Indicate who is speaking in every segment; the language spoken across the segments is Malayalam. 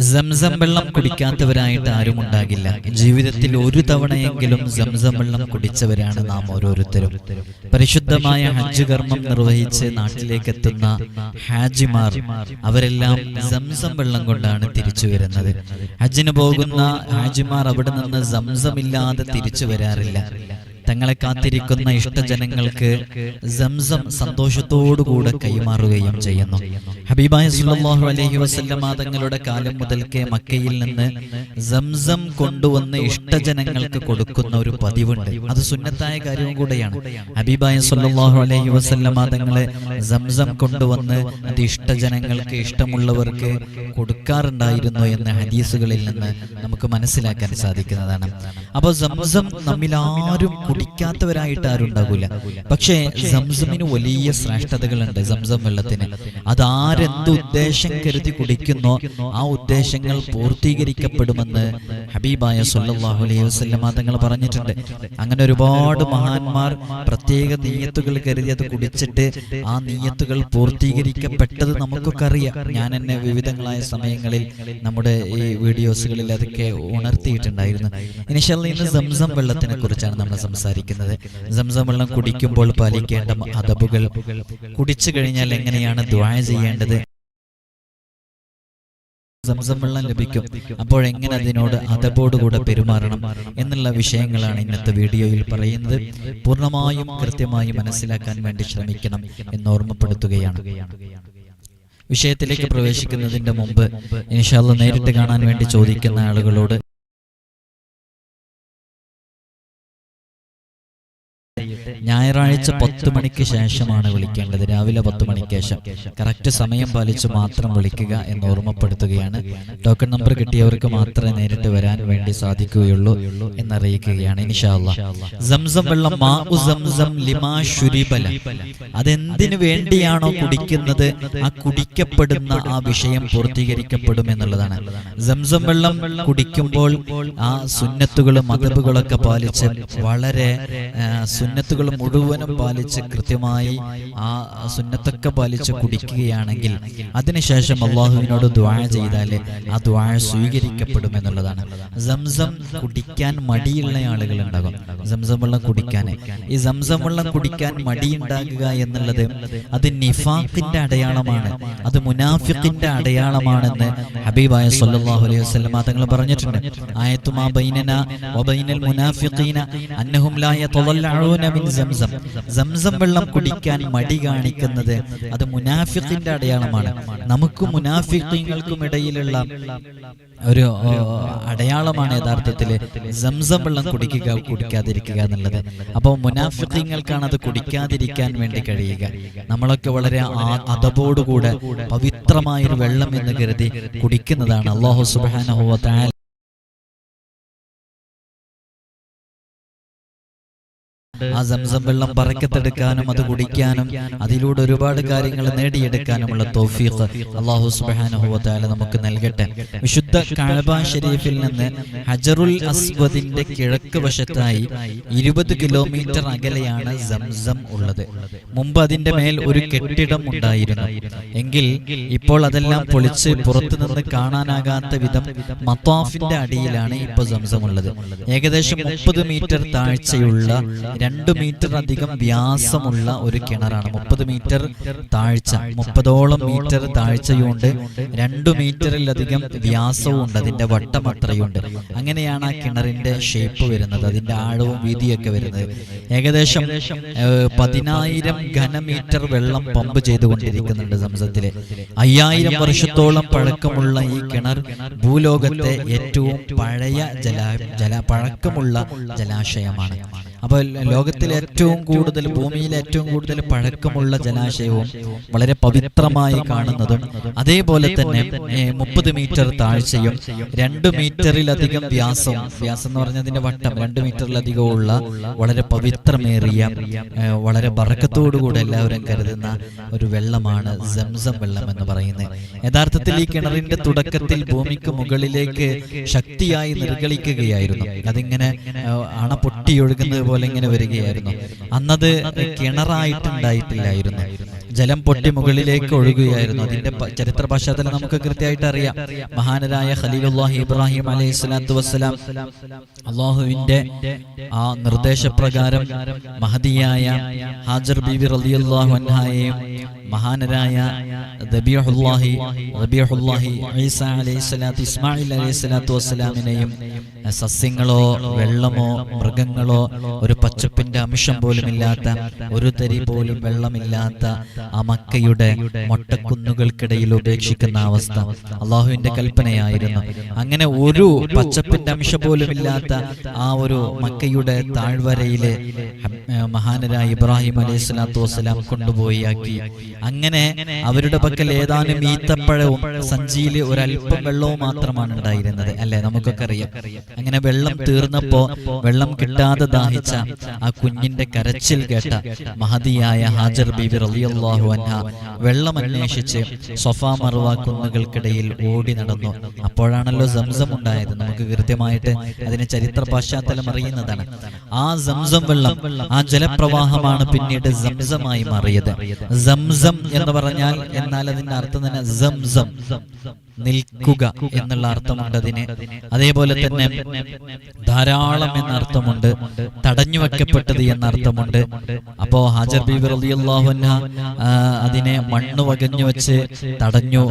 Speaker 1: സംസം വെള്ളം കുടിക്കാത്തവരായിട്ട് ആരും ഉണ്ടാകില്ല. ജീവിതത്തിൽ ഒരു തവണയെങ്കിലും സംസം വെള്ളം കുടിച്ചവരാണ് നാം ഓരോരുത്തരും. പരിശുദ്ധമായ ഹജ്ജ് കർമ്മം നിർവഹിച്ച് നാട്ടിലേക്ക് എത്തുന്ന ഹാജിമാർ അവരെല്ലാം സംസം വെള്ളം കൊണ്ടാണ് തിരിച്ചു വരുന്നത്. ഹജ്ജിന് പോകുന്ന ഹാജിമാർ അവിടെ നിന്ന് സംസമില്ലാതെ തിരിച്ചു വരാറില്ല. തങ്ങളെ കാത്തിരിക്കുന്ന ഇഷ്ടജനങ്ങൾക്ക് സംസം സന്തോഷത്തോടുകൂടെ കൈമാറുകയും ചെയ്യുന്നു. ഹബീബായ സുല്ലാഹു അലഹി വസല്ലമ തങ്ങളുടെ കാലം മുതൽക്കേ മക്കയിൽ നിന്ന് സംസം കൊണ്ടുവന്ന് ഇഷ്ടജനങ്ങൾക്ക് കൊടുക്കുന്ന ഒരു പതിവുണ്ട്. അത് സുന്നത്തായ കാര്യവും കൂടെയാണ്. ഹബീബായ സുല്ലാഹു അലഹി വസല്ലമ തങ്ങളെ സംസം കൊണ്ടുവന്ന് അത് ഇഷ്ടജനങ്ങൾക്ക് ഇഷ്ടമുള്ളവർക്ക് കൊടുക്കാറുണ്ടായിരുന്നു എന്ന ഹദീസുകളിൽ നിന്ന് നമുക്ക് മനസ്സിലാക്കാൻ സാധിക്കുന്നതാണ്. അപ്പോൾ സംസം നമ്മിൽ ആരും കുടിക്കാത്തവരായിട്ട് ആരുണ്ടാകൂല പക്ഷേ സംസമിന് വലിയ ശ്രേഷ്ഠതകളുണ്ട് സംസം വെള്ളത്തിന്. അത് ആരെന്ത് ഉദ്ദേശം കരുതി കുടിക്കുന്നോ ആ ഉദ്ദേശങ്ങൾ പൂർത്തീകരിക്കപ്പെടുമെന്ന് ഹബീബായ സല്ലല്ലാഹു അലൈഹി വസ്ലമ തങ്ങൾ പറഞ്ഞിട്ടുണ്ട്. അങ്ങനെ ഒരുപാട് മഹാന്മാർ പ്രത്യേക നീയത്തുകൾ കരുതി അത് കുടിച്ചിട്ട് ആ നീയത്തുകൾ പൂർത്തീകരിക്കപ്പെട്ടത് നമുക്കൊക്കെ അറിയാം ഞാൻ എന്നെ വിവിധങ്ങളായ സമയങ്ങളിൽ നമ്മുടെ ഈ വീഡിയോസുകളിൽ അതൊക്കെ ഉണർത്തിയിട്ടുണ്ടായിരുന്നു. ഇനിഷ്യൽ ഇന്ന് സംസം വെള്ളത്തിനെ കുറിച്ചാണ് നമ്മൾ സംസാരിക്കുന്നത്. സംസം വെള്ളം കുടിക്കുമ്പോൾ പാലിക്കേണ്ട അതബുകൾ കുടിച്ചു കഴിഞ്ഞാൽ എങ്ങനെയാണ് ദ്വായ ചെയ്യേണ്ടത്? സംസം വെള്ളം ലഭിക്കും. അപ്പോൾ എങ്ങനെ അതിനോട് അതബോടുകൂടെ പെരുമാറണം എന്നുള്ള വിഷയങ്ങളാണ് ഇന്നത്തെ വീഡിയോയിൽ പറയുന്നത്. പൂർണമായും കൃത്യമായും മനസ്സിലാക്കാൻ വേണ്ടി ശ്രമിക്കണം എന്ന് ഓർമ്മപ്പെടുത്തുകയാണ്. വിഷയത്തിലേക്ക് പ്രവേശിക്കുന്നതിന്റെ മുമ്പ് ഇൻഷാല്ല നേരിട്ട് കാണാൻ വേണ്ടി ചോദിക്കുന്ന ആളുകളോട് ഞായറാഴ്ച പത്ത് മണിക്ക് ശേഷമാണ് വിളിക്കേണ്ടത്. രാവിലെ പത്ത് മണിക്ക് ശേഷം. കറക്റ്റ് സമയം പാലിച്ച് മാത്രം വിളിക്കുക എന്ന് ഓർമ്മപ്പെടുത്തുകയാണ്. ടോക്കൺ നമ്പർ കിട്ടിയവർക്ക് മാത്രമേ നേരിട്ട് വരാൻ വേണ്ടി സാധിക്കുകയുള്ളൂ എന്നറിയിക്കുകയാണ്. ഇൻഷാല്ല സംസം വെള്ളം അതെന്തിനു വേണ്ടിയാണോ കുടിക്കുന്നത്? ആ കുടിക്കപ്പെടുന്ന ആ വിഷയം പൂർത്തീകരിക്കപ്പെടും എന്നുള്ളതാണ്. സംസം വെള്ളം കുടിക്കുമ്പോൾ ആ സുന്നത്തുകളും മതബുകളൊക്കെ പാലിച്ച് വളരെ ആ, മുഴുവനും പാലിച്ച് കൃത്യമായി ആ സുന്നത്തൊക്കെ പാലിച്ച് കുടിക്കുകയാണെങ്കിൽ അതിനുശേഷം അള്ളാഹുവിനോട് ദ്വാഴ ചെയ്താൽ ആ ദ്വാഴ സ്വീകരിക്കപ്പെടും എന്നുള്ളതാണ്. സംസം കുടിക്കാൻ മടിയുള്ള ആളുകൾ ഉണ്ടാകും. സംസം വെള്ളം കുടിക്കാൻ ഈ സംസം വെള്ളം കുടിക്കാൻ മടിയുണ്ടാകുക എന്നുള്ളത് അത് നിഫാഖിന്റെ അടയാളമാണ്. അത് മുനാഫിഖിന്റെ അടയാളമാണെന്ന് ഹബീബായ സല്ലല്ലാഹു അലൈഹി വസല്ലം തങ്ങൾ പറഞ്ഞിട്ടുണ്ട്. ആയത്തുമാ ബൈനന വബൈനൽ മുനാഫിഖീന അന്നഹും ലാ യതളല്ലഊന മിൻ സംസം. സംസം വെള്ളം കുടിക്കാൻ മടി കാണിക്കുന്നത് അത് മുനാഫിഖിന്റെ അടയാളമാണ്. നമുക്കും മുനാഫിത്തിങ്ങൾക്കും ഇടയിലുള്ള ഒരു അടയാളമാണ് യഥാർത്ഥത്തിൽ സംസം വെള്ളം കുടിക്കുക കുടിക്കാതിരിക്കുക എന്നുള്ളത്. അപ്പോൾ മുനാഫിത്തിങ്ങൾക്കാണ് അത് കുടിക്കാതിരിക്കാൻ വേണ്ടി കഴിയുക. നമ്മളൊക്കെ വളരെ അതബോടുകൂടെ പവിത്രമായൊരു വെള്ളം എന്ന് കരുതി കുടിക്കുന്നതാണ് അള്ളാഹു സുബ്ഹാനഹു വ ആ സംസം വെള്ളം പറക്കത്തെടുക്കാനും അത് കുടിക്കാനും അതിലൂടെ ഒരുപാട് കാര്യങ്ങൾ നേടിയെടുക്കാനുമുള്ള തോഫീഖ് അള്ളാഹു തആല നമുക്ക് നൽകട്ടെ. വിശുദ്ധ കഅബ ഷെരീഫിൽ നിന്ന് ഹജറുൽ അസ്വദിന്റെ കിഴക്ക് വശത്തായി ഇരുപത് കിലോമീറ്റർ അകലെയാണ് സംസം ഉള്ളത്. മുമ്പ് അതിന്റെ മേൽ ഒരു കെട്ടിടം ഉണ്ടായിരുന്നു. എങ്കിൽ ഇപ്പോൾ അതെല്ലാം പൊളിച്ച് പുറത്തു നിന്ന് കാണാനാകാത്ത വിധം മത്താഫിന്റെ അടിയിലാണ് ഇപ്പൊ സംസം ഉള്ളത്. ഏകദേശം മുപ്പത് മീറ്റർ താഴ്ചയുള്ള രണ്ട് മീറ്റർ അധികം വ്യാസമുള്ള ഒരു കിണറാണ്. മുപ്പത് മീറ്റർ താഴ്ച. മുപ്പതോളം മീറ്റർ താഴ്ചയുണ്ട്. രണ്ടു മീറ്ററിലധികം വ്യാസവും ഉണ്ട് അതിന്റെ വട്ടം അത്രയുണ്ട്. അങ്ങനെയാണ് ആ കിണറിന്റെ ഷേപ്പ് വരുന്നത്. അതിന്റെ ആഴവും വീതിയൊക്കെ വരുന്നത്. ഏകദേശം പതിനായിരം ഘനമീറ്റർ വെള്ളം പമ്പ് ചെയ്തുകൊണ്ടിരിക്കുന്നുണ്ട് സംസത്തിൽ അയ്യായിരം വർഷത്തോളം പഴക്കമുള്ള ഈ കിണർ ഭൂലോകത്തെ ഏറ്റവും പഴയ ജല ജല പഴക്കമുള്ള ജലാശയമാണ്. അപ്പോൾ ലോകത്തിൽ ഏറ്റവും കൂടുതൽ ഭൂമിയിൽ ഏറ്റവും കൂടുതൽ പഴക്കമുള്ള ജലാശയവും വളരെ പവിത്രമായി കാണുന്നതും അതേപോലെ തന്നെ മുപ്പത് മീറ്റർ താഴ്ചയും രണ്ട് മീറ്ററിലധികം വ്യാസവും വ്യാസം എന്ന് പറഞ്ഞതിന്റെ വട്ടം രണ്ട് മീറ്ററിലധികം ഉള്ള വളരെ പവിത്രമേറിയ വളരെ ബറക്കത്തോടുകൂടെ എല്ലാവരും കരുതുന്ന ഒരു വെള്ളമാണ് സംസം വെള്ളം എന്ന് പറയുന്നത്. യഥാർത്ഥത്തിൽ ഈ കിണറിന്റെ തുടക്കത്തിൽ ഭൂമിക്ക് മുകളിലേക്ക് ശക്തിയായി നിർഗളിക്കുകയായിരുന്നു. അതിങ്ങനെ അണ പൊട്ടിയൊഴുകുന്നത് പോലെ ഇങ്ങനെ വരികയായിരുന്നു. അന്നത് കിണറായിട്ടുണ്ടായിട്ടില്ലായിരുന്നു. ജലം പൊട്ടി മുകളിലേക്ക് ഒഴുകുകയായിരുന്നു. അതിന്റെ ചരിത്ര പശ്ചാത്തലം നമുക്ക് കൃത്യമായിട്ട് അറിയാം. മഹാനരായ ഖലീലുല്ലാഹി ഇബ്രാഹിം അലൈഹി സ്വലാത്തു വസ്സലാം അള്ളാഹുവിന്റെ ആ നിർദ്ദേശപ്രകാരം മഹതിയായ ഹാജർ ബീബി റളിയല്ലാഹു അൻഹായെയും മഹാനരായ ദബീഹുല്ലാഹി റബിയഹുല്ലാഹി ഈസ അലൈഹി സ്വലാത്തു ഇസ്മായിൽ അലൈഹി സ്വലാത്തു വസ്സലാമിനെയും സസ്യങ്ങളോ വെള്ളമോ മൃഗങ്ങളോ ഒരു പച്ചപ്പിന്റെ അംശം പോലും ഇല്ലാത്ത ഒരു തരി പോലും വെള്ളമില്ലാത്ത ആ മക്കയുടെ മൊട്ടക്കുന്നുകൾക്കിടയിൽ ഉപേക്ഷിക്കുന്ന അവസ്ഥ അള്ളാഹുവിന്റെ കൽപ്പനയായിരുന്നു. അങ്ങനെ ഒരു പച്ചപ്പിന്റെ അംശം പോലും ഇല്ലാത്ത ആ ഒരു മക്കയുടെ താഴ്വരയിലെ മഹാനരായ ഇബ്രാഹിം അലൈഹി സ്വലാത്തു വസ്സലാം കൊണ്ടുപോയി ആക്കി. അങ്ങനെ അവരുടെ പക്കൽ ഏതാനും ഈത്തപ്പഴവും സഞ്ചിയിൽ ഒരല്പം വെള്ളവും മാത്രമാണ് ഉണ്ടായിരുന്നത്. അല്ലെ? നമുക്കൊക്കെ അറിയാം. അങ്ങനെ വെള്ളം തീർന്നപ്പോ വെള്ളം കിട്ടാതെ ദാഹിച്ച ആ കുഞ്ഞിന്റെ കരച്ചിൽ കേട്ട മഹതിയായ ഹാജർ ബീബി റളിയല്ലാഹു അൻഹ വെള്ളം അന്വേഷിച്ച് സൊഫാ മറുവാ കുന്നുകൾക്കിടയിൽ ഓടി നടന്നു. അപ്പോഴാണല്ലോ സംസം ഉണ്ടായത്. നമുക്ക് കൃത്യമായിട്ട് അതിന് ചരിത്ര പശ്ചാത്തലം അറിയുന്നതാണ്. ആ സംസം വെള്ളം ആ ജലപ്രവാഹമാണ് പിന്നീട് സംസമായി മാറിയത്. സംസം എന്ന് പറഞ്ഞാൽ എന്നാൽ അതിന്റെ അർത്ഥം തന്നെ സംസം. നിൽക്കുക എന്നുള്ള അർത്ഥമുണ്ട് അതിന് അതേപോലെ തന്നെ ധാരാളം എന്ന അർത്ഥമുണ്ട്. തടഞ്ഞു വെക്കപ്പെട്ടത് എന്ന അർത്ഥമുണ്ട്. അപ്പോ ഹാജർ ബീബി അതിനെ മണ്ണ് വകഞ്ഞു വെച്ച് തടഞ്ഞു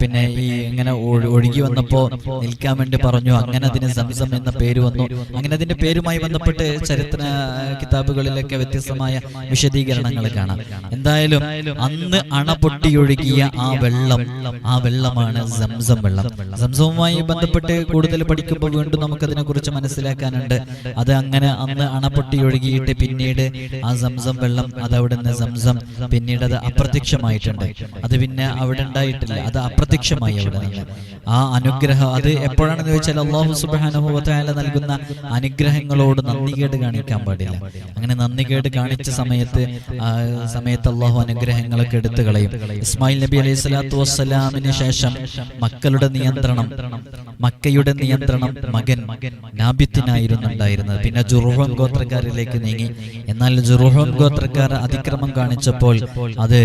Speaker 1: പിന്നെ ഈ ഇങ്ങനെ ഒഴുകി വന്നപ്പോ നിൽക്കാൻ വേണ്ടി പറഞ്ഞു. അങ്ങനെ അതിന് സംസം എന്ന പേര് വന്നു. അങ്ങനെ അതിന്റെ പേരുമായി ബന്ധപ്പെട്ട് ചരിത്ര കിതാബുകളിലൊക്കെ വ്യത്യസ്തമായ വിശദീകരണങ്ങൾ കാണാം. എന്തായാലും അന്ന് അണ പൊട്ടിയൊഴുകിയ ആ വെള്ളം ആ വെള്ളമാണ് സംസം വെള്ളം. സംസവുമായി ബന്ധപ്പെട്ട് കൂടുതൽ പഠിക്കുമ്പോൾ വീണ്ടും നമുക്കതിനെ കുറിച്ച് മനസ്സിലാക്കാനുണ്ട്. അത് അങ്ങനെ അന്ന് അണപൊട്ടി ഒഴുകിയിട്ട് പിന്നീട് ആ സംസം വെള്ളം അത് അവിടെ നിന്ന് സംസം പിന്നീട് അത് അപ്രത്യക്ഷമായിട്ടുണ്ട്. അത് പിന്നെ അവിടെ ഉണ്ടായിട്ടില്ല. അത് അപ്രത്യക്ഷമായി അവിടെ നിന്ന് ആ അനുഗ്രഹം അത് എപ്പോഴാണെന്ന് ചോദിച്ചാൽ അള്ളാഹു സുബാനുഭവത്തായ നൽകുന്ന അനുഗ്രഹങ്ങളോട് നന്ദി കേട് കാണിക്കാൻ പാടില്ല. അങ്ങനെ നന്ദി കേട് കാണിച്ച സമയത്ത് സമയത്ത് അള്ളാഹു അനുഗ്രഹങ്ങളൊക്കെ എടുത്തു കളയും ഇസ്മായിൽ നബി അലൈഹി സ്വലാത്തു വസ്സലാമിന് ശേഷം മക്കളുടെ നിയന്ത്രണം. മക്കയുടെ നിയന്ത്രണം മകൻ നാബിത്തിനായിരുന്നു ഉണ്ടായിരുന്നത് പിന്നെ ജുറുഹോം ഗോത്രക്കാരിലേക്ക് നീങ്ങി. എന്നാൽ ജുറുഹോം ഗോത്രക്കാർ അതിക്രമം കാണിച്ചപ്പോൾ അത്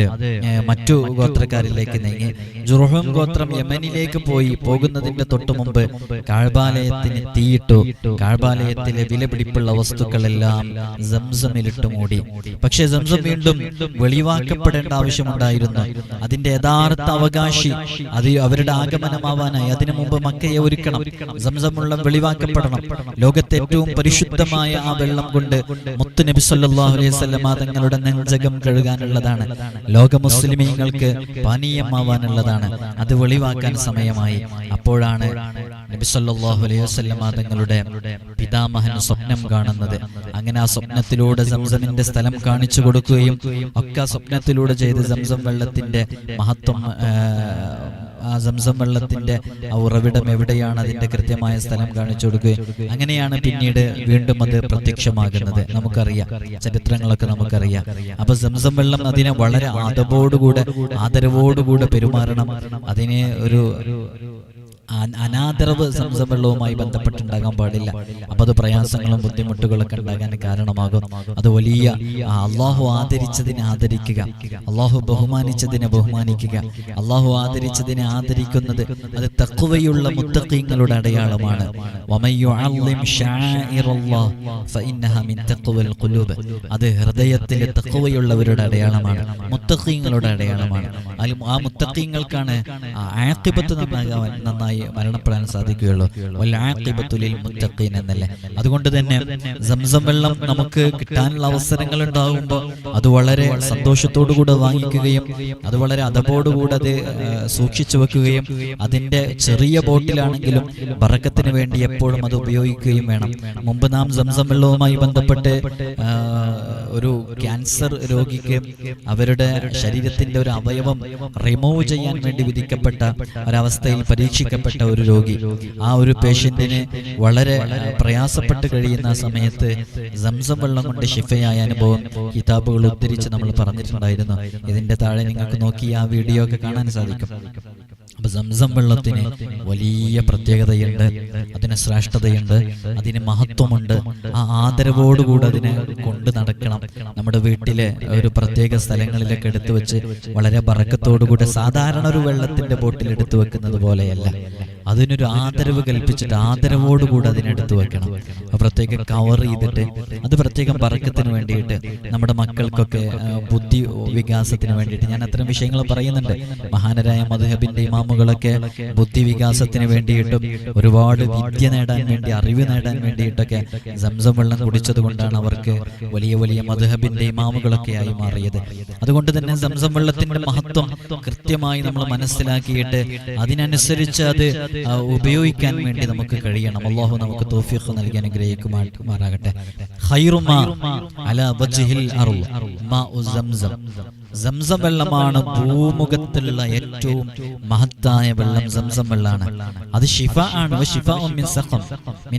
Speaker 1: മറ്റു ഗോത്രക്കാരിലേക്ക് നീങ്ങി. ജുറുഹോം ഗോത്രം യമനിലേക്ക് പോയി പോകുന്നതിന്റെ തൊട്ടു മുമ്പ് കാഴ്ബാലയത്തിന് തീയിട്ടു കാഴ്ബാലയത്തിലെ വിലപിടിപ്പുള്ള വസ്തുക്കളെല്ലാം സംസമിലിട്ട് മൂടി. പക്ഷെ സംസം വീണ്ടും വെളിവാക്കപ്പെടേണ്ട ആവശ്യമുണ്ടായിരുന്നു. അതിന്റെ യഥാർത്ഥ അവകാശി അത് അവരുടെ ആഗമനമാവാനായി. അതിനു മുമ്പ് മക്കയെ ഒരുക്കണം. സംസമുള്ള വെളിവാക്കപ്പെടണം. ലോകത്തെ ഏറ്റവും പരിശുദ്ധമായ ആ വെള്ളം കൊണ്ട് മുത്തു നബി സല്ലാഹു അലൈഹി വസല്ലമ തങ്ങളുടെ നെഞ്ചകം കഴുകാനുള്ളതാണ്. ലോക മുസ്ലിമീങ്ങൾക്ക് പാനീയമാവാനുള്ളതാണ്. അത് വെളിവാക്കാൻ സമയമായി. അപ്പോഴാണ് നബി സല്ലല്ലാഹു അലൈഹി വസല്ലമ തങ്ങളുടെ പിതാമഹൻ സ്വപ്നം കാണുന്നത്. അങ്ങനെ ആ സ്വപ്നത്തിലൂടെ സംസമിന്റെ സ്ഥലം കാണിച്ചു കൊടുക്കുകയും ഒക്കെ സ്വപ്നത്തിലൂടെ ചെയ്ത് സംസം വെള്ളത്തിന്റെ മഹത്വം ആ, സംസം വെള്ളത്തിന്റെ ആ ഉറവിടം എവിടെയാണ് അതിന്റെ കൃത്യമായ സ്ഥലം കാണിച്ചു കൊടുക്കുകയും അങ്ങനെയാണ് പിന്നീട് വീണ്ടും അത് പ്രത്യക്ഷമാകുന്നത്. നമുക്കറിയാം ചരിത്രങ്ങളൊക്കെ നമുക്കറിയാം. അപ്പൊ സംസം വെള്ളം അതിനെ വളരെ ആദവോടുകൂടെ ആദരവോടുകൂടെ പെരുമാറണം. അതിനെ ഒരു അനാദരവ് സംസം വെള്ളവുമായി ബന്ധപ്പെട്ടുണ്ടാകാൻ പാടില്ല. അപ്പൊ അത് പ്രയാസങ്ങളും ബുദ്ധിമുട്ടുകളൊക്കെ ഉണ്ടാകാൻ കാരണമാകും. അത് വലിയ അള്ളാഹു ആദരിച്ചതിനെ ആദരിക്കുക. അള്ളാഹു ബഹുമാനിച്ചതിനെ ബഹുമാനിക്കുക. അള്ളാഹു ആദരിച്ചതിനെ ആദരിക്കുന്നത് അത് തക്കുവയുള്ള മുത്തക്കീങ്ങളുടെ അടയാളമാണ്. അത് ഹൃദയത്തിലെ തക്കുവയുള്ളവരുടെ അടയാളമാണ്. മുത്തക്കീങ്ങളുടെ അടയാളമാണ്. ആ മുത്തക്കീങ്ങൾക്കാണ് ആക്കിപത്ത് നന്നാകാൻ നന്നായി മരണപ്പെടാൻ സാധിക്കുകയുള്ളൂ. വൽ ആഖിബത്തു ലിൽ മുത്തഖീൻ എന്നല്ലേ? അതുകൊണ്ട് തന്നെ സംസം വെള്ളം നമുക്ക് കിട്ടാനുള്ള അവസരങ്ങൾ ഉണ്ടാകുമ്പോൾ അത് വളരെ സന്തോഷത്തോടു കൂടെ വാങ്ങിക്കുകയും അത് വളരെ അതപോടുകൂടെ അത് സൂക്ഷിച്ചു വെക്കുകയും അതിന്റെ ചെറിയ ബോട്ടിലാണെങ്കിലും പറക്കത്തിന് വേണ്ടി എപ്പോഴും അത് ഉപയോഗിക്കുകയും വേണം. മുമ്പ് നാം സംസം വെള്ളവുമായി ബന്ധപ്പെട്ട് ഒരു ക്യാൻസർ രോഗിക്ക് അവരുടെ ശരീരത്തിന്റെ ഒരു അവയവം റിമൂവ് ചെയ്യാൻ വേണ്ടി വിധിക്കപ്പെട്ട ഒരവസ്ഥയിൽ പരീക്ഷിക്കപ്പെട്ട ഒരു രോഗി. ആ ഒരു പേഷ്യന്റിന് വളരെ പ്രയാസപ്പെട്ട് കഴിയുന്ന സമയത്ത് സംസം വെള്ളം കൊണ്ട് ഷിഫയായ അനുഭവം കിതാബുകൾ ഉദ്ധരിച്ച് നമ്മൾ പറഞ്ഞിട്ടുണ്ടായിരുന്നു. ഇതിന്റെ താഴെ നിങ്ങൾക്ക് നോക്കി ആ വീഡിയോ ഒക്കെ കാണാൻ സാധിക്കും. അപ്പൊ സംസം വെള്ളത്തിന് വലിയ പ്രത്യേകതയുണ്ട് അതിന് ശ്രേഷ്ഠതയുണ്ട് അതിന് മഹത്വമുണ്ട്. ആ ആദരവോടുകൂടി അതിനെ കൊണ്ട് നടക്കണം. നമ്മുടെ വീട്ടിലെ ഒരു പ്രത്യേക സ്ഥലങ്ങളിലൊക്കെ എടുത്തു വെച്ച് വളരെ ബറക്കത്തോടുകൂടി സാധാരണ ഒരു വെള്ളത്തിന്റെ ബോട്ടിൽ എടുത്തു വെക്കുന്നത് പോലെയല്ല. അതിനൊരു ആദരവ് കൽപ്പിച്ചിട്ട് ആദരവോടുകൂടി അതിനെടുത്തു വെക്കണം. പ്രത്യേക കവർ ചെയ്തിട്ട് അത് പ്രത്യേകം പറക്കത്തിന് വേണ്ടിയിട്ട് നമ്മുടെ മക്കൾക്കൊക്കെ ബുദ്ധി വികാസത്തിന് വേണ്ടിയിട്ട് ഞാൻ അത്തരം വിഷയങ്ങൾ പറയുന്നുണ്ട്. മഹാനരായ മധുഹബിന്റെ ഇമാമുകളൊക്കെ ബുദ്ധി വികാസത്തിന് വേണ്ടിയിട്ടും ഒരുപാട് വിദ്യ നേടാൻ വേണ്ടി അറിവ് നേടാൻ വേണ്ടിയിട്ടൊക്കെ സംസം വെള്ളം കുടിച്ചത് കൊണ്ടാണ് അവർക്ക് വലിയ വലിയ മധുഹബിന്റെ ഇമാമുകളൊക്കെ ആയി മാറിയത്. അതുകൊണ്ട് തന്നെ സംസം വെള്ളത്തിന്റെ മഹത്വം കൃത്യമായി നമ്മൾ മനസ്സിലാക്കിയിട്ട് അതിനനുസരിച്ച് അത് ഉപയോഗിക്കാൻ വേണ്ടി നമുക്ക് കഴിയണം. അള്ളാഹു നമുക്ക് തോഫിയൊക്കെ നൽകി അനുഗ്രഹിക്കുമാറാകട്ടെ അല മാ സംസം സംസം വെള്ളമാണ് ഭൂമുഖത്തിലുള്ള ഏറ്റവും മഹത്തായ വെള്ളം. സംസം വെള്ളമാണ് അത് ഷിഫ ആണ്.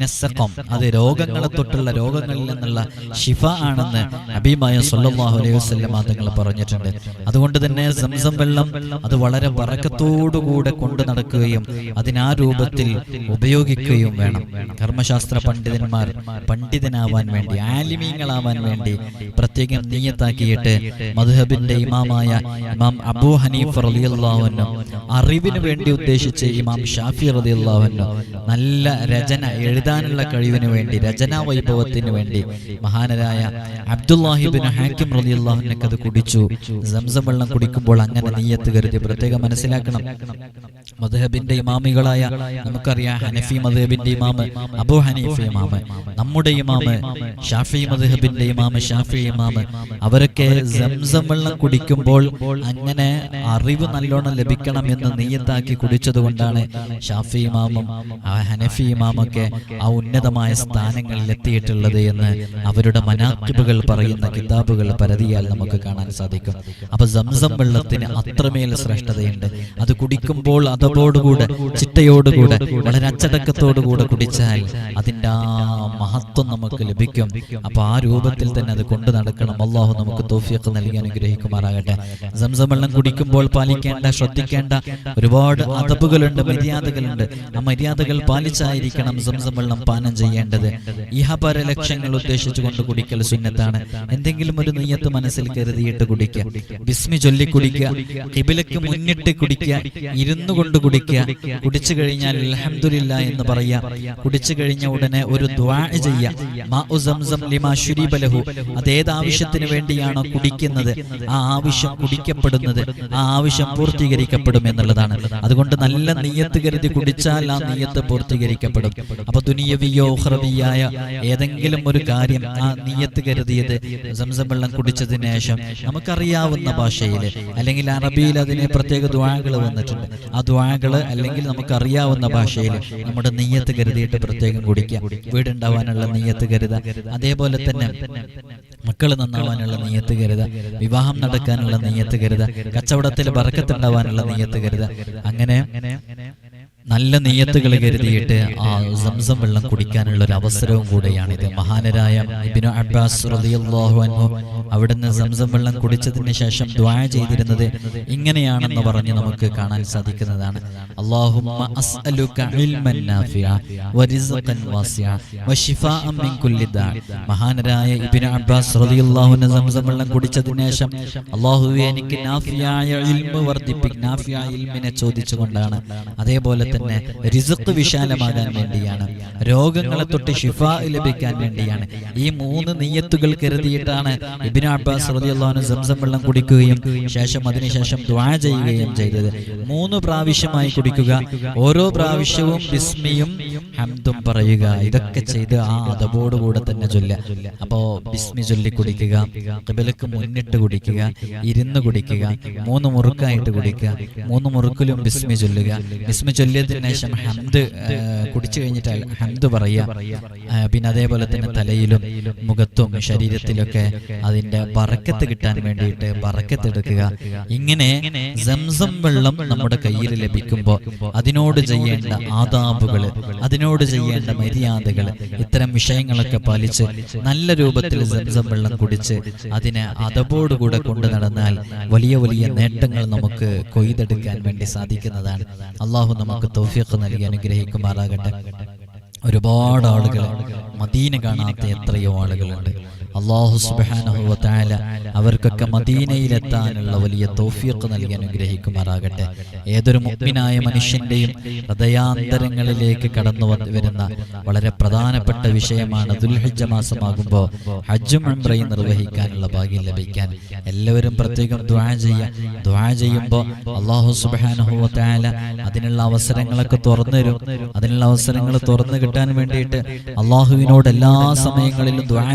Speaker 1: സഖം. അത് രോഗങ്ങളെ തൊട്ടുള്ള രോഗങ്ങളിൽ നിന്നുള്ള ഷിഫ ആണെന്ന് അബിമായ സല്ലല്ലാഹു അലൈഹി വസ്ലം തങ്ങൾ പറഞ്ഞിട്ടുണ്ട്. അതുകൊണ്ട് തന്നെ സംസം വെള്ളം അത് വളരെ വറക്കത്തോടുകൂടെ കൊണ്ടു നടക്കുകയും അതിനാ രൂപത്തിൽ ഉപയോഗിക്കുകയും വേണം. കർമ്മശാസ്ത്ര പണ്ഡിതന്മാർ പണ്ഡിതനാവാൻ വേണ്ടി ആലിമീങ്ങളാവാൻ വേണ്ടി പ്രത്യേകം നീയത്താക്കിയിട്ട് മധുഹബിന്റെ ഇമാമായ ഇമാം അബൂ ഹനീഫ് റളിയല്ലാഹുവിനു അറിവിന് വേണ്ടി ഉദ്ദേശിച്ച് ഇമാം ഷാഫി റളിയല്ലാഹുവിനു നല്ല രചന എഴുതാനുള്ള കഴിവിന് വേണ്ടി രചനാ വൈഭവത്തിന് വേണ്ടി മഹാനരായ അബ്ദുല്ലാഹിബിൻ ഹാക്കിം റളിയല്ലാഹുവിനൊക്കെ അത് കുടിച്ചു. സംസം വെള്ളം കുടിക്കുമ്പോൾ അങ്ങനെ നീയത്ത് കരുതി പ്രത്യേകം മനസ്സിലാക്കണം. മദ്ഹബിന്റെ ഇമാമികളായ നമുക്കറിയാം ഹനഫി മദ്ഹബിന്റെ ഇമാമ് അബു ഹനീഫ് ഇമാമ് നമ്മുടെ ഇമാമ് ഷാഫി മദ്ഹബിന്റെ ഇമാമ് ഷാഫി ഇമാമ് അവരൊക്കെ സംസം വെള്ളം കുടിക്കുമ്പോൾ അങ്ങനെ അറിവ് നല്ലോണം ലഭിക്കണം എന്ന് നീയത്താക്കി കുടിച്ചത് കൊണ്ടാണ് ഷാഫി ഇമാമും ഹനഫി ഇമാമൊക്കെ ആ ഉന്നതമായ സ്ഥാനങ്ങളിൽ എത്തിയിട്ടുള്ളത് എന്ന് അവരുടെ മനാക്കിബുകൾ പറയുന്ന കിതാബുകൾ പരതിയാൽ നമുക്ക് കാണാൻ സാധിക്കും. അപ്പൊ സംസം വെള്ളത്തിന് അത്രമേൽ ശ്രേഷ്ഠതയുണ്ട്. അത് കുടിക്കുമ്പോൾ അതോടുകൂടെ ചിട്ടയോടുകൂടെ വളരെ അച്ചടക്കത്തോടുകൂടെ കുടിച്ചാൽ അതിന്റെ ആ മഹത്വം നമുക്ക് ലഭിക്കും. അപ്പൊ ആ രൂപത്തിൽ തന്നെ അത് കൊണ്ടു നടക്കണം. അള്ളാഹു നമുക്ക് തോഫിയൊക്കെ നൽകി അനുഗ്രഹിക്കുമാറാകട്ടെ സംസം വെള്ളം കുടിക്കുമ്പോൾ പാലിക്കേണ്ട ശ്രദ്ധിക്കേണ്ട ഒരുപാട് അതപ്പുകളുണ്ട് മര്യാദകളുണ്ട്. ആ മര്യാദകൾ പാലിച്ചായിരിക്കണം സംസം വെള്ളം പാനം ചെയ്യേണ്ടത്. ഇഹപര ലക്ഷ്യങ്ങൾ ഉദ്ദേശിച്ചുകൊണ്ട് കുടിക്കൽ സുന്നത്താണ്. എന്തെങ്കിലും ഒരു നെയ്യത്ത് മനസ്സിൽ കരുതിയിട്ട് കുടിക്കുക. ബിസ്മി ചൊല്ലി കുടിക്കുക. കിബിലക്ക് മുന്നിട്ട് കുടിക്കുക. ഇരുന്നു കൊണ്ട് കുടിക്കുക. കുടിച്ചു കഴിഞ്ഞാൽ അൽഹംദുലില്ലാ എന്ന് പറയുക കുടിച്ചു കഴിഞ്ഞ ഉടനെ ഒരു ദ്വാ ലഹു. അതേത് ആവശ്യത്തിന് വേണ്ടിയാണോ കുടിക്കുന്നത്? ആ ആവശ്യം കുടിക്കപ്പെടുന്നത് ആ ആവശ്യം പൂർത്തീകരിക്കപ്പെടും എന്നുള്ളതാണ്. അതുകൊണ്ട് നല്ല നീയത്ത് കരുതി കുടിച്ചാൽ ആ നീയത്ത് പൂർത്തീകരിക്കപ്പെടും. അപ്പൊ ദുനിയവിയോ ഹ്രവിയായ ഏതെങ്കിലും ഒരു കാര്യം ആ നീയത്ത് കരുതിയത് സംസം വെള്ളം കുടിച്ചതിന് ശേഷം നമുക്കറിയാവുന്ന ഭാഷയിൽ അല്ലെങ്കിൽ അറബിയിൽ അതിനെ പ്രത്യേക ദ്വാകൾ വന്നിട്ടുണ്ട്. ആ ദ്വാകൾ അല്ലെങ്കിൽ നമുക്കറിയാവുന്ന ഭാഷയിൽ നമ്മുടെ നീയത്ത് കരുതിയിട്ട് പ്രത്യേകം കുടിക്കുക വീടുണ്ടാവാനുള്ള നീയത്ത് കരുത. അതേപോലെ തന്നെ മക്കൾ നന്നാവാനുള്ള നീയത്ത് കരുത. വിവാഹം നടക്കാനുള്ള നീയത്ത് കരുത്. കച്ചവടത്തിൽ ബറക്കത്തുണ്ടാവാനുള്ള നീയത്ത് കരുത്. അങ്ങനെ നല്ല നീയത്തുകൾ കരുതിയിട്ട് ആ സംസം വെള്ളം കുടിക്കാനുള്ള ഒരു അവസരവും കൂടെയാണിത് മഹാനരായ ഇബ്നു അബ്ബാസ് റളിയല്ലാഹു അൻഹു അവിടുന്ന് സംസം വെള്ളം കുടിച്ചതിന് ശേഷം ദ്വാ ചെയ്തിരുന്നത് ഇങ്ങനെയാണെന്ന് പറഞ്ഞ് നമുക്ക് കാണാൻ സാധിക്കുന്നതാണ്. മഹാനരായ ഇബ്നു അബ്ബാസ് റളിയല്ലാഹു അൻഹു സംസം വെള്ളം കുടിച്ചതിന് ശേഷം അല്ലാഹുവേ എനിക്ക് നാഫിയായ ഇൽമ് വർദ്ധിപ്പിക്കും നാഫിയായ ഇൽമിനെ ചോദിച്ചുകൊണ്ടാണ്. അതേപോലെ തന്നെ റിസുക്ക് വിശാലമാകാൻ വേണ്ടിയാണ്. രോഗങ്ങളെ തൊട്ട് ഷിഫ ലഭിക്കാൻ വേണ്ടിയാണ്. ഈ മൂന്ന് നീയത്തുകൾ കരുതിയിട്ടാണ് ഇബിൻ അബ്ബാസ് സംസം വെള്ളം കുടിക്കുകയും ശേഷം അതിനുശേഷം ദ്വാ ചെയ്യുകയും ചെയ്തത്. മൂന്ന് പ്രാവശ്യമായി കുടിക്കുക. ഓരോ പ്രാവശ്യവും ബിസ്മിയും ഹംദും പറയുക ഇതൊക്കെ ചെയ്ത് ആ അതബോടുകൂടെ തന്നെ ചൊല്ല അപ്പോ ബിസ്മി ചൊല്ലി കുടിക്കുക കിബിലക്ക് മുന്നിട്ട് കുടിക്കുക ഇരുന്ന് കുടിക്കുക മൂന്ന് മുറുക്കായിട്ട് കുടിക്കുക മൂന്ന് മുറുക്കിലും ബിസ്മി ചൊല്ലുക. ബിസ്മി ചൊല്ലിയതിനു ശേഷം ഹംദ് കുടിച്ചു കഴിഞ്ഞിട്ട് ഹംദ് പറയുക. പിന്നെ അതേപോലെ തന്നെ തലയിലും മുഖത്തും ശരീരത്തിലൊക്കെ അതിന്റെ പറക്കത്ത് കിട്ടാൻ വേണ്ടിയിട്ട് പറക്കത്തെടുക്കുക ഇങ്ങനെ സംസം വെള്ളം നമ്മുടെ കയ്യിൽ ലഭിക്കുമ്പോൾ അതിനോട് ചെയ്യേണ്ട ആദാബുകൾ അതിനോട് അതിനോട് ചെയ്യേണ്ട മര്യാദകൾ ഇത്തരം വിഷയങ്ങളൊക്കെ പാലിച്ച് നല്ല രൂപത്തിൽ സംസം വെള്ളം കുടിച്ച് അതിനെ അതപോടുകൂടെ കൊണ്ടു നടന്നാൽ വലിയ വലിയ നേട്ടങ്ങൾ നമുക്ക് കൊയ്തെടുക്കാൻ വേണ്ടി സാധിക്കുന്നതാണ്. അള്ളാഹു നമുക്ക് തോഫിയൊക്കെ നൽകി അനുഗ്രഹിക്കുമാറാകട്ടെ. ഒരുപാട് ആളുകൾ മദീന കാണാത്ത എത്രയോ ആളുകളുണ്ട്. അള്ളാഹു സുബാനഹുല അവർക്കൊക്കെ മദീനയിലെത്താനുള്ള വലിയ തൗഫീഖ് നൽകി അനുഗ്രഹിക്കുമാറാകട്ടെ. ഏതൊരു മുഗ്മിനായ മനുഷ്യന്റെയും ഹൃദയാന്തരങ്ങളിലേക്ക് കടന്നു വരുന്ന വളരെ പ്രധാനപ്പെട്ട വിഷയമാണ് ദുൽഹജ്ജ മാസമാകുമ്പോൾ ഹജ്ജും ഉംറയും നിർവഹിക്കാനുള്ള ഭാഗ്യം ലഭിക്കാൻ എല്ലാവരും പ്രത്യേകം ദ്വാ ചെയ്യ ദ്വാ ചെയ്യുമ്പോൾ അള്ളാഹു സുബാനഹുല അതിനുള്ള അവസരങ്ങളൊക്കെ തുറന്നു തരും. അതിനുള്ള അവസരങ്ങൾ തുറന്നു കിട്ടാൻ വേണ്ടിയിട്ട് അള്ളാഹുവിനോട് എല്ലാ സമയങ്ങളിലും ദ്വാ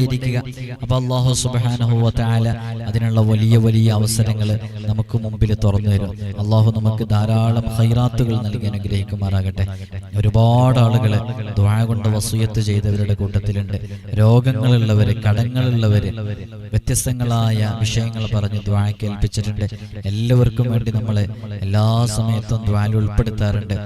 Speaker 1: ചെയ്തുകൊണ്ടേയിരിക്കുക അപ്പൊ അള്ളാഹു സുബാനഹുവല അതിനുള്ള വലിയ വലിയ അവസരങ്ങൾ നമുക്ക് മുമ്പിൽ തുറന്നു തരും. അള്ളാഹു നമുക്ക് ധാരാളം ഹൈറാത്തുകൾ നൽകി അനുഗ്രഹിക്കുമാറാകട്ടെ. ഒരുപാട് ആളുകൾ ദ്വാഴ കൊണ്ട് വസൂയത്ത് ചെയ്തവരുടെ കൂട്ടത്തിലുണ്ട്. രോഗങ്ങളുള്ളവര് കടങ്ങളുള്ളവര് വ്യത്യസ്തങ്ങളായ വിഷയങ്ങൾ പറഞ്ഞ് ദ്വാഴ കേൾപ്പിച്ചിട്ടുണ്ട്. എല്ലാവർക്കും വേണ്ടി നമ്മൾ എല്ലാ സമയത്തും ദ്വാൽ ഉൾപ്പെടുത്താറുണ്ട്.